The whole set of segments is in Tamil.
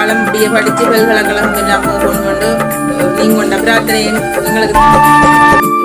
காலம் அப்படியே படித்து பல்கலைக்கழகம் எல்லாம் போகணும் கொண்டு நீங்க கொண்ட பிரார்த்தனை எங்களுக்கு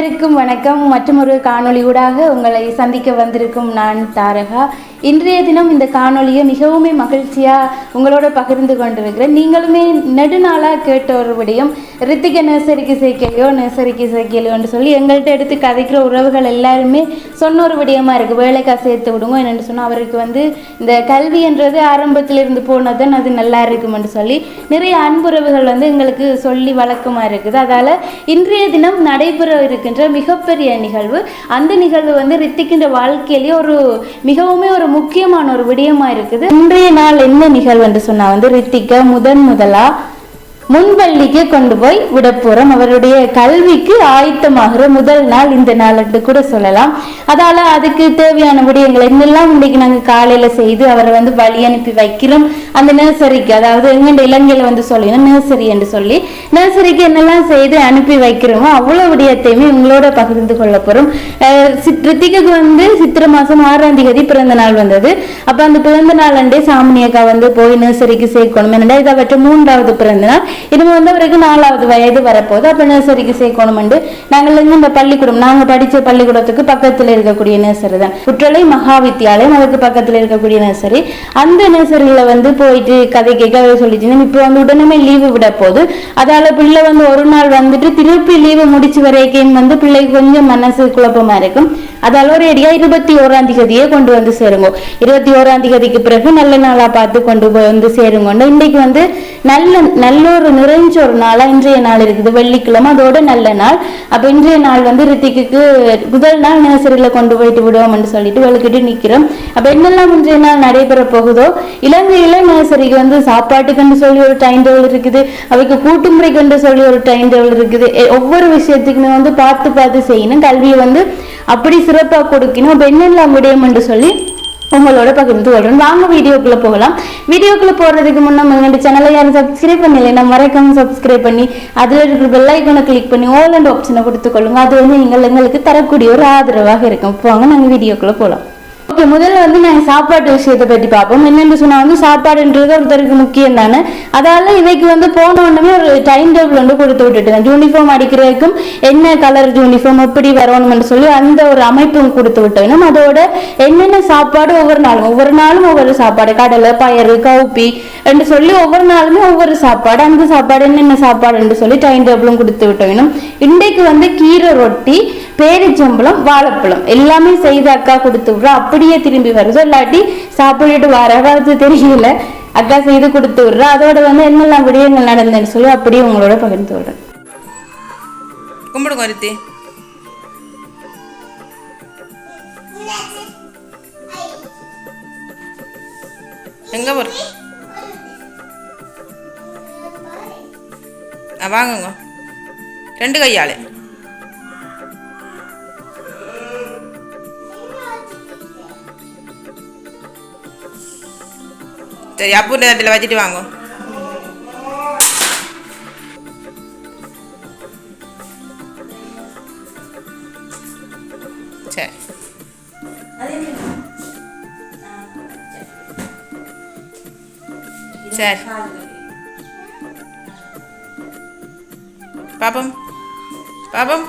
அனைவருக்கும் வணக்கம். மற்றும் ஒரு காணொளி ஊடாக உங்களை சந்திக்க வந்திருக்கும் நான் தாரகா. இன்றைய தினம் இந்த காணொளியை மிகவும் மகிழ்ச்சியாக உங்களோட பகிர்ந்து கொண்டிருக்கிறேன். நீங்களுமே நெடுநாளாக கேட்ட ஒரு விடையும் ரித்திக நர்சரிக்கு சேர்க்கலையோ நர்சரிக்கு சேர்க்கலையோன்னு சொல்லி எங்கள்கிட்ட எடுத்து கதைக்கிற உறவுகள் எல்லாருமே சொன்ன ஒரு விடயமா இருக்குது வேலைக்காக சேர்த்து விடுங்க என்னென்னு சொன்னால் அவருக்கு வந்து இந்த கல்வின்றது ஆரம்பத்தில் இருந்து தான் அது நல்லா இருக்குமென்று சொல்லி நிறைய அன்புறவுகள் வந்து எங்களுக்கு சொல்லி வழக்கமாக இருக்குது. அதால் இன்றைய தினம் நடைபெற இருக்கின்ற மிகப்பெரிய நிகழ்வு அந்த நிகழ்வு வந்து ரித்திக்கின்ற வாழ்க்கையிலேயே ஒரு மிகவுமே ஒரு முக்கியமான ஒரு விடயமா இருக்குது. இன்றைய நாள் என்ன நிகழ்வு என்று சொன்னா வந்து ரித்திக்க முதன் முதலா முன்பள்ளிக்கு கொண்டு போய் விட அவருடைய கல்விக்கு ஆயத்தமாகிற முதல் நாள் இந்த நாள் என்று கூட சொல்லலாம். அதால அதுக்கு தேவையான விடயங்கள் என்னெல்லாம் இன்னைக்கு நாங்கள் காலையில செய்து அவரை வந்து வழி அனுப்பி வைக்கிறோம். அந்த நர்சரிக்கு அதாவது எங்கண்ட இலங்கையில வந்து சொல்லினோம் நர்சரி என்று சொல்லி நர்சரிக்கு என்னெல்லாம் செய்து அனுப்பி வைக்கிறோமோ அவ்வளவு விடயத்தையுமே உங்களோட பகிர்ந்து கொள்ள போறோம். அஹ் வந்து சித்திரை மாசம் ஆறாம் தேதி பிறந்த நாள் வந்தது. அப்ப அந்த பிறந்த நாள் அண்டே சாமினி அக்கா வந்து போய் நர்சரிக்கு சேர்க்கணும். என்னடா இது அவற்றை மூன்றாவது பிறந்த நாள். இது வந்து அவருக்கு நாலாவது வயது வரப்போகுது. அப்ப நர்சரிக்கு சேர்க்கணும் நாங்கள் இருந்து இந்த பள்ளிக்கூடம்? நாங்க படிச்ச பள்ளிக்கூடத்துக்கு பக்கத்துல இருக்கக்கூடிய நர்சரி தான். குற்றலை மகா வித்தியாலயம் அதுக்கு பக்கத்துல இருக்கக்கூடிய நர்சரி அந்த நர்சரியில் வந்து போயிட்டு கதை கேட்க சொல்லிட்டு இப்போ வந்து உடனே லீவு விட போது அதால பிள்ளை வந்து ஒரு நாள் வந்துட்டு திருப்பி லீவு முடிச்சு வரைக்கும் வந்து பிள்ளைக்கு கொஞ்சம் மனசு குழப்பமா இருக்கும். அது அலோரேடியா இருபத்தி ஓராம் தேதியே கொண்டு வந்து சேருங்க. இருபத்தி ஓராம் தேதிக்கு பிறகு நல்ல நாளா பார்த்து கொண்டு போய் வந்து சேருங்க இன்னைக்கு வந்து நல்ல நல்ல ஒரு நிறைஞ்ச ஒரு நாளா இன்றைய நாள் இருக்குது. வெள்ளிக்கிழமை அதோட நல்ல நாள். அப்ப இன்றைய நாள் வந்து ரித்திக்கு முதல் நாள் நர்சரியில கொண்டு போயிட்டு விடுவோம்னு சொல்லிட்டு வெளுக்கிட்டு நிக்கிறோம். அப்ப என்னெல்லாம் இன்றைய நாள் நடைபெற போகுதோ? இலங்கையில நர்சரிக்கு வந்து சாப்பாட்டுக்குன்னு சொல்லி ஒரு டைம் டேபிள் இருக்குது. அவைக்கு கூட்டுமுறைக்குன்னு சொல்லி ஒரு டைம் டேபிள் இருக்குது. ஒவ்வொரு விஷயத்துக்குமே வந்து பார்த்து பார்த்து செய்யணும். கல்வியை வந்து அப்படி சிறப்பாக கொடுக்கணும். அப்போ என்னெல்லாம் விடயம் என்று சொல்லி உங்களோட பகிர்ந்து கொள்றேன் வாங்க வீடியோக்குள்ள போகலாம். வீடியோக்குள்ள போறதுக்கு முன்னே எங்க சேனலை யாரும் சப்ஸ்கிரைப் பண்ணலைன்னா மறக்காம சப்ஸ்கிரைப் பண்ணி அதுல இருக்கிற பெல் ஐக்கனை கிளிக் பண்ணி ஓல் அண்ட் ஆப்ஷனை கொடுத்துக்கொள்ளுங்க அது வந்து நீங்கள் எங்களுக்கு தரக்கூடிய ஒரு ஆதரவாக இருக்கும். போங்க வாங்க நாங்க வீடியோக்குள்ள போகலாம் ஓகே முதல்ல வந்து நாங்கள் சாப்பாட்டு விஷயத்தை பற்றி பார்ப்போம். என்னென்னு சொன்னால் வந்து சாப்பாடுன்றது ஒருத்தருக்கு முக்கியம் தானே? அதால இவைக்கு வந்து போன உடனே ஒரு டைம் டேபிள் வந்து கொடுத்து விட்டுட்டேன். யூனிஃபார்ம் அடிக்கிறதுக்கும் என்ன கலர் யூனிஃபார்ம் எப்படி வரணும்னு சொல்லி அந்த ஒரு அமைப்பும் கொடுத்து விட்டோம் அதோட என்னென்ன சாப்பாடு ஒவ்வொரு நாளும் ஒவ்வொரு நாளும் ஒவ்வொரு சாப்பாடு. கடலை பயறு கவுப்பி என்று சொல்லி ஒவ்வொரு நாளுமே ஒவ்வொரு சாப்பாடு அந்த சாப்பாடு என்னென்ன சாப்பாடுன்னு சொல்லி டைம் டேபிளும் கொடுத்து விட்டோம் இன்றைக்கு வந்து கீரை ரொட்டி பேரிச்சம்பழம் வாழைப்பழம் எல்லாமே செய்து அக்கா கொடுத்து விடுறோம் அப்படியே திரும்பி வருதோ. இல்லாட்டி சாப்பிட்டுட்டு வர அது தெரியல. அக்கா செய்து கொடுத்து விடுறோம் அதோட வந்து என்னெல்லாம் விடயங்கள் நடந்தேன்னு சொல்லி அப்படியே உங்களோட பகிர்ந்து விடுறேன் கும்பிடு கருத்தி எங்க வரும் வாங்குங்க. ரெண்டு கையாலே சரி அப்போ இடத்துல வச்சுட்டு வாங்க. சரி. சரி. பாப்பம் பாப்பம்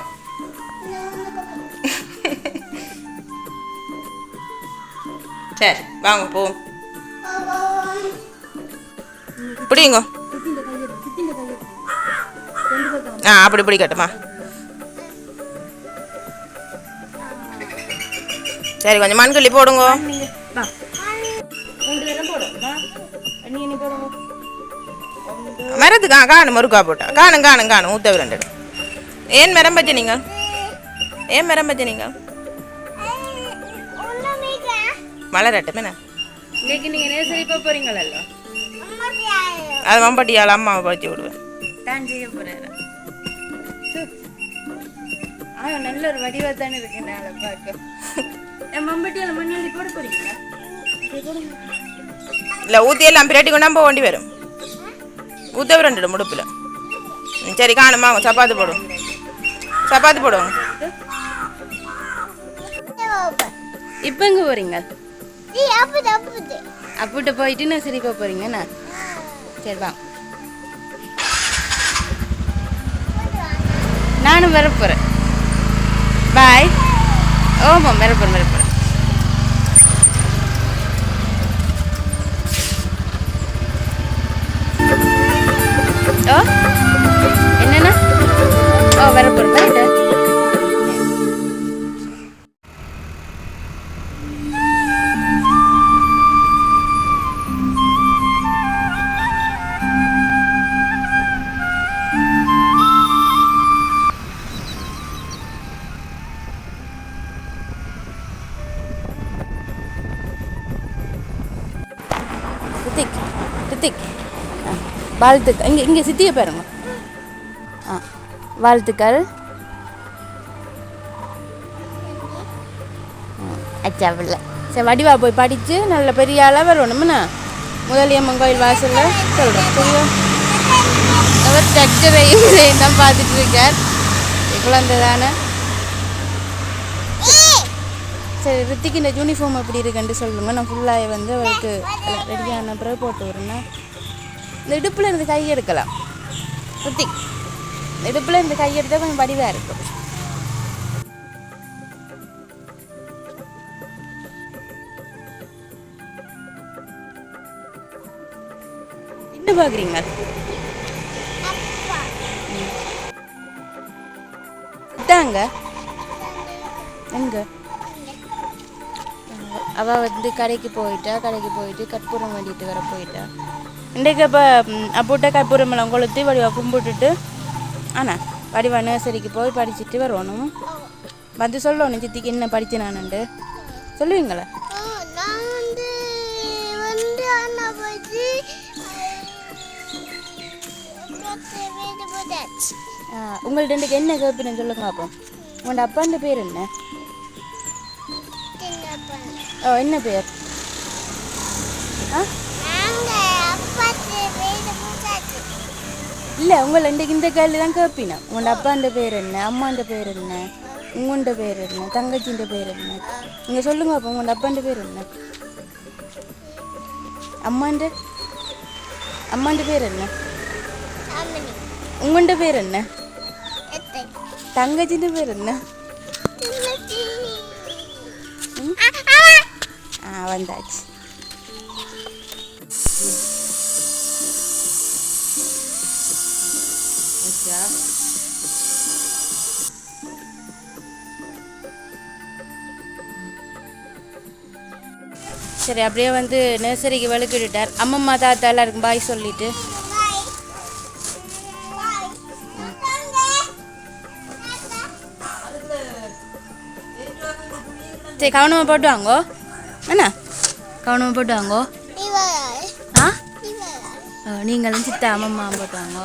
சரி வாங்க போவோம் பிடிங்க ஆ அப்படி பிடிக்கட்டுமா சரி கொஞ்சம் மண்கள்ளி போடுங்க மரத்துக்கு ஆ காணும் முருகா போட்டா. காணும் காணும் காணும். ஊத்த ரெண்டு ஏன் மரம் நீங்கள் ஏன் மரம் பச்சை நீங்கள் மலரட்டும் என்ன? இன்னைக்கு நீங்க நேசரி போக அது மம்பட்டியால் அம்மாவை பறிச்சு விடுவேன். தான் செய்ய போறாரு. ஆ நல்ல ஒரு வடிவா தானே இருக்கு நாளை பார்க்க. மம்பட்டியால மண்ணள்ளி போட போறீங்களா? இல்லை ஊற்றி எல்லாம் பிரட்டி கொண்டா போக வேண்டி வரும். ஊற்ற ரெண்டு முடுப்பில் சரி காணுமா சப்பாத்து போடுவோம் சப்பாத்து போடுவோம் இப்போ எங்க போறீங்க? அப்பிட்ட போயிட்டு நர்சரி போக போறீங்கண்ணா சரி வாங்க நானும் வர போறேன் பாய் ஓமாம் வர போறேன் வர ஓ என்னண்ணா ஓ வர போறேன் வரட்டா ரித்திக் ரித்திக் ஆ வாழ்த்துக்கள் இங்கே இங்கே சித்தியை பாருங்க. ஆ வாழ்த்துக்கள். அச்சா பிள்ளை. சரி வடிவா போய் படித்து நல்ல பெரிய ஆளாக வரணும்னா முதலியம்மன் கோயில் வாசலில் சொல்கிறேன் சரியா அவர் டச்சரையும் இதையும் தான் பார்த்துட்டு இருக்கார். குழந்தை தானே? சரி ரித்திக்கு இந்த யூனிஃபார்ம் எப்படி இருக்குன்ட்டு சொல்லுங்கள் நான் ஃபுல்லாக வந்து அவருக்கு ரெடியான பிறகு போட்டு வரேன்னா இந்த இடுப்பில் இருந்து கை எடுக்கலாம். சுற்றி இந்த இடுப்பில் இருந்து கை எடுத்தால் கொஞ்சம் வடிவாக இருக்கும். என்ன பார்க்குறீங்க இதாங்க. எங்க? அவ வந்து கடைக்கு போயிட்டா கடைக்கு போயிட்டு கற்பூரம் வேண்டிட்டு வர போயிட்டா. இன்றைக்கு அப்போ அப்போட்ட எல்லாம் கொளுத்தி வடிவா கும்பிட்டுட்டு ஆனா வடிவா நர்சரிக்கு போய் படிச்சுட்டு வரணும் வந்து சொல்லணும் சித்திக்கு என்ன படிச்சு நானுண்டு சொல்லுவீங்களா உங்கள்ட்ட இன்றைக்கு என்ன கேட்பீன்னு சொல்லுங்க பார்ப்போம் உங்களோட அப்பாண்ட பேர் என்ன? ஓ என்ன பேர்? ஆ நாங்க அப்பாச்சி வீடு போட்டாச்சு இல்லை உங்களை இன்றைக்கு இந்த கேள்வி தான் கேட்பீனா உங்களோட அப்பாண்ட பேர் என்ன அம்மாண்ட பேர் என்ன உங்கள்ட பேர் என்ன தங்கச்சின்ற பேர் என்ன? நீங்கள் சொல்லுங்க அப்போ உங்களோட அப்பாண்ட பேர் என்ன? அம்மாண்ட அம்மாண்ட பேர் என்ன? உங்கள்ட பேர் என்ன? தங்கச்சின்ற பேர் என்ன? ஆ, ஆமா. வந்தாச்சு சரி அப்படியே வந்து நர்சரிக்கு வழுக்கிட்டார் அம்மம்மா தாத்தா எல்லாருக்கும் பாய் சொல்லிட்டு. சரி கவனமாக போட்டு வாங்கோ. என்ன? கவனமாக போட்டு வாங்கோ. ஆ, நீங்களும் சித்தா அம்மம்மா போட்டு வாங்கோ.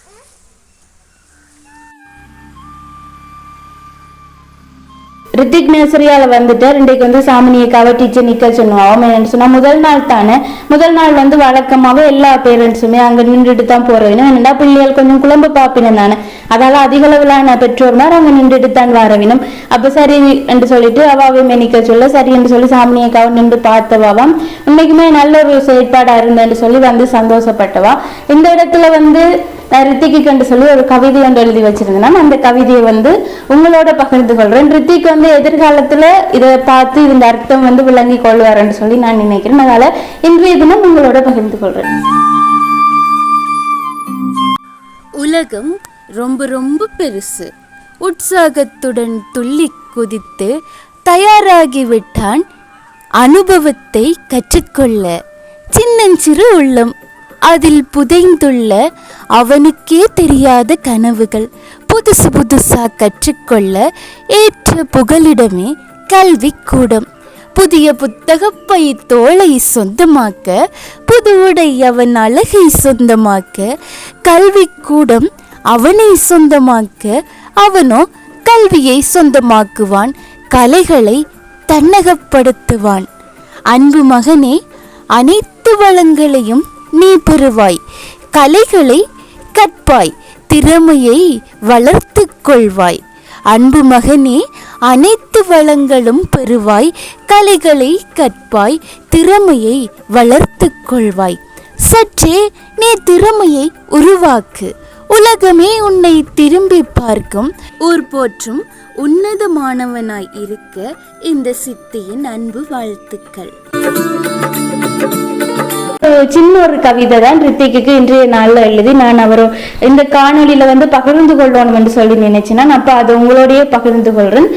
ரித்திக் நர்சரியால் வந்துட்டு இன்றைக்கு வந்து சாமினியை கவட்டிச்சு நிற்க சொன்னோம் என்னன்னு சொன்னால் முதல் நாள் தானே. முதல் நாள் வந்து வழக்கமாகவே எல்லா பேரண்ட்ஸுமே அங்கே நின்றுட்டு தான் போகிறவினும் என்னடா பிள்ளைகள் கொஞ்சம் குழம்பு பாப்பினம் தானே. அதால அதிக அளவிலான பெற்றோர்மார் அங்கே நின்றுட்டு தான் வரவினும். அப்போ சரி என்று சொல்லிட்டு அவாவையுமே நிற்க சொல்ல சரி என்று சொல்லி சாமினியை கவ நின்று பார்த்தவாவாம் உண்மைக்குமே நல்ல ஒரு செயற்பாடாக இருந்தேன்னு சொல்லி வந்து சந்தோஷப்பட்டவா. இந்த இடத்துல வந்து நான் ரித்திக்கு கண்டு சொல்லி ஒரு கவிதை ஒன்று எழுதி வச்சிருந்தேன். நான் அந்த கவிதையை வந்து உங்களோட பகிர்ந்து கொள்றேன். ரித்திக் வந்து எதிர்காலத்துல இதை பார்த்து இதன் அர்த்தம் வந்து விளங்கி கொள்வாருன்னு சொல்லி நான் நினைக்கிறேன். அதனால இன்றைய தினம் உங்களோட பகிர்ந்து கொள்றேன். உலகம் ரொம்ப ரொம்ப பெருசு. உற்சாகத்துடன் துள்ளி குதித்து தயாராகிவிட்டான் அனுபவத்தை கற்றுக்கொள்ள சின்னஞ்சிறு உள்ளம். அதில் புதைந்துள்ள அவனுக்கே தெரியாத கனவுகள் புதுசு புதுசா கற்றுக்கொள்ள ஏற்ற புகலிடமே கல்விக்கூடம். புதிய புத்தகப்பை தோலை சொந்தமாக்க புது உடை அவன் அழகை சொந்தமாக்க கல்விக்கூடம் அவனை சொந்தமாக்க அவனோ கல்வியை சொந்தமாக்குவான் கலைகளை தன்னகப்படுத்துவான். அன்பு மகனே அனைத்து வளங்களையும் நீ பெறுவாய் கலைகளை கற்பாய். திறமையை வளர்த்துக் கொள்வாய். அன்பு மகனே அனைத்து வளங்களும் பெறுவாய். கலைகளை கற்பாய். திறமையை வளர்த்துக் கொள்வாய். சற்றே நீ திறமையை உருவாக்கு. உலகமே உன்னை திரும்பி பார்க்கும். ஊர் போற்றும் உன்னதமானவனாய் இருக்க இந்த சித்தியின் அன்பு வாழ்த்துக்கள். சின்ன ஒரு கவிதை தான் ரித்திக்கு இன்றைய நாள்ல எழுதி நான் அவர் இந்த காணொலியில வந்து பகிர்ந்து கொள்ளணும் என்று சொல்லி நினைச்சேன்னா நான் அப்ப அது உங்களோடய பகிர்ந்து கொள்றேன்.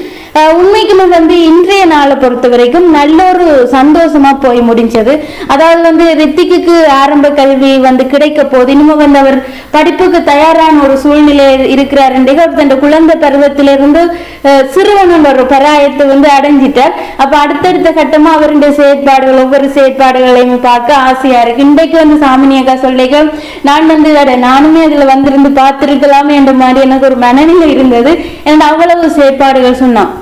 உண்மைக்குமே வந்து இன்றைய நாளை பொறுத்த வரைக்கும் நல்ல ஒரு சந்தோஷமா போய் முடிஞ்சது. அதாவது வந்து ரித்திக்கு ஆரம்ப கல்வி வந்து கிடைக்க போது இனிமே வந்து அவர் படிப்புக்கு தயாரான ஒரு சூழ்நிலை இருக்கிறார். அவர் தன் குழந்தை பருவத்திலிருந்து சிறுவனம் சிறுவன் ஒரு பராயத்தை வந்து அடைஞ்சிட்டார். அப்ப அடுத்தடுத்த கட்டமா அவருடைய செயற்பாடுகள் ஒவ்வொரு செயற்பாடுகளையும் பார்க்க ஆசையா இருக்கு. இன்றைக்கு வந்து சாமினியக்கா சொல்லிக்க நான் வந்து நானுமே அதுல வந்திருந்து பார்த்திருக்கலாமே என்ற மாதிரி எனக்கு ஒரு மனநிலை இருந்தது. எனக்கு அவ்வளவு செயற்பாடுகள் சொன்னான்.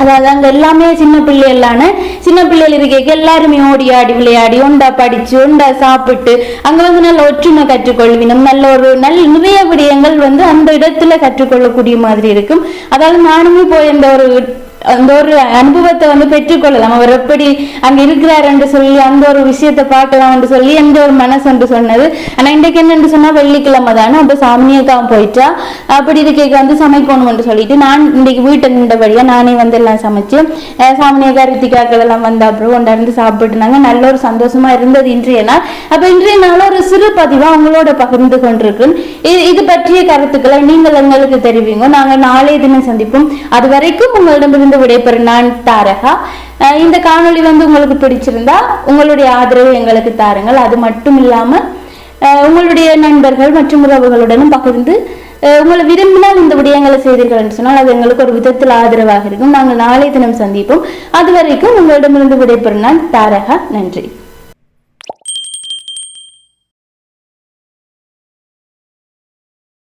அதாவது அங்கே எல்லாமே சின்ன பிள்ளைகளான சின்ன பிள்ளைகள் இருக்க எல்லாருமே ஓடி ஆடி விளையாடி ஒண்டா படிச்சு ஒண்டா சாப்பிட்டு அங்கே வந்து நல்ல ஒற்றுமை கற்றுக்கொள்வினும் நல்ல ஒரு நல்ல நிறைய விடயங்கள் வந்து அந்த இடத்துல கற்றுக்கொள்ளக்கூடிய மாதிரி இருக்கும். அதாவது நானுமே போய் அந்த ஒரு அந்த ஒரு அனுபவத்தை வந்து பெற்றுக்கொள்ளலாம். அவர் எப்படி அங்க இருக்கிறார் என்று சொல்லி அந்த ஒரு விஷயத்தை பார்க்கலாம் என்று சொல்லி எந்த ஒரு மனசு என்று சொன்னது. ஆனா இன்றைக்கு என்னன்னு சொன்னா வெள்ளிக்கிழமை தானே அப்ப சாமியக்காவும் போயிட்டா அப்படி இருக்க வந்து சமைக்கணும் என்று சொல்லிட்டு நான் இன்றைக்கு வீட்டை நின்றபடியா நானே வந்து எல்லாம் சமைச்சு அஹ் சாமினியக்கா ரித்திகாக்கள் எல்லாம் வந்த அப்புறம் கொண்டாந்து சாப்பிட்டுனாங்க நல்ல ஒரு சந்தோஷமா இருந்தது இன்றைய நாள். அப்ப இன்றைய நாள் ஒரு சிறு பதிவா அவங்களோட பகிர்ந்து கொண்டிருக்கேன் இது- இது பற்றிய கருத்துக்களை நீங்கள் எங்களுக்கு தெரிவிங்க. நாங்க நாளைய தினம் சந்திப்போம். அது வரைக்கும் உங்களிடமிருந்து விடைபெறும். நான் தாரகா. இந்த காணொளி வந்து உங்களுக்கு பிடிச்சிருந்தா உங்களுடைய ஆதரவு எங்களுக்கு தாருங்கள். அது மட்டும் இல்லாம உங்களுடைய நண்பர்கள் மற்றும் உறவுகளுடனும் பகிர்ந்து உங்களை விரும்பினால் இந்த விடயங்களை செய்தீர்கள் என்று சொன்னால் அது எங்களுக்கு ஒரு விதத்தில் ஆதரவாக இருக்கும். நாங்கள் நாளை தினம் சந்திப்போம். அது வரைக்கும் உங்களிடமிருந்து விடைபெறும் நான் தாரகா. நன்றி.